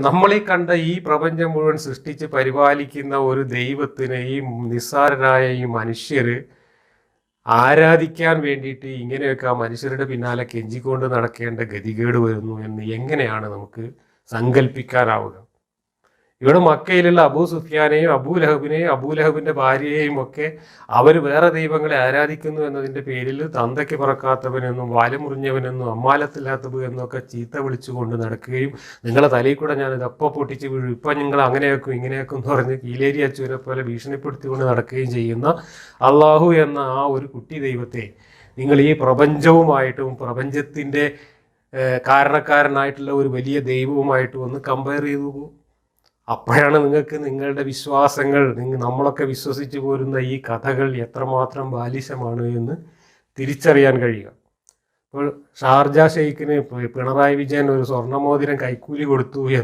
നമ്മൾ ഈ കണ്ട ഈ പ്രപഞ്ചം മുഴുവൻ സൃഷ്ടിച്ച് പരിപാലിക്കുന്ന ഒരു ദൈവത്തിന് ഈ നിസ്സാരരായ ഈ മനുഷ്യര് ആരാധിക്കാൻ വേണ്ടിയിട്ട് ഇങ്ങനെയൊക്കെ ആ മനുഷ്യരുടെ പിന്നാലെ കെഞ്ചിക്കൊണ്ട് നടക്കേണ്ട ഗതികേട് വരുന്നു എന്ന് എങ്ങനെയാണ് നമുക്ക് സങ്കല്പിക്കാനാവുക ഇവിടെ മക്കയിലുള്ള അബൂ സുഫിയാനെയും അബൂ ലഹബിനെയും അബൂ ലഹബിന്റെ ഭാര്യയെയും ഒക്കെ അവർ വേറെ ദൈവങ്ങളെ ആരാധിക്കുന്നു എന്നതിന്റെ പേരിൽ തന്തയ്ക്ക് പറക്കാത്തവനെന്നും വാലുമുറിഞ്ഞവനെന്നും അമ്മാലത്തില്ലാത്തവ എന്നൊക്കെ ചീത്ത വിളിച്ചുകൊണ്ട് നടക്കുകയും നിങ്ങളെ തലയിൽ കൂടെ ഞാൻ ഇതപ്പം പൊട്ടിച്ച് വീഴും. ഇപ്പം നിങ്ങൾ അങ്ങനെയാക്കും ഇങ്ങനെയാക്കും എന്ന് പറഞ്ഞ് കീലേരി അച്ചുവിനെ പോലെ ഭീഷണിപ്പെടുത്തിക്കൊണ്ട് നടക്കുകയും ചെയ്യുന്ന അള്ളാഹു എന്ന ആ ഒരു കുട്ടി ദൈവത്തെ നിങ്ങൾ ഈ പ്രപഞ്ചവുമായിട്ടും പ്രപഞ്ചത്തിന്റെ കാരണക്കാരനായിട്ടുള്ള ഒരു വലിയ ദൈവവുമായിട്ടും ഒന്ന് കമ്പയർ ചെയ്തു നോക്കൂ. അപ്പോഴാണ് നിങ്ങൾക്ക് നിങ്ങളുടെ വിശ്വാസങ്ങൾ നിങ്ങൾ നമ്മളൊക്കെ വിശ്വസിച്ചു പോരുന്ന ഈ കഥകൾ എത്രമാത്രം ബാലിശമാണ് എന്ന് തിരിച്ചറിയാൻ കഴിയുക. അപ്പോൾ ഷാർജ ഷെയ്ഖിന് പിണറായി വിജയൻ ഒരു സ്വർണമോതിരം കൈക്കൂലി കൊടുത്തു എന്ന്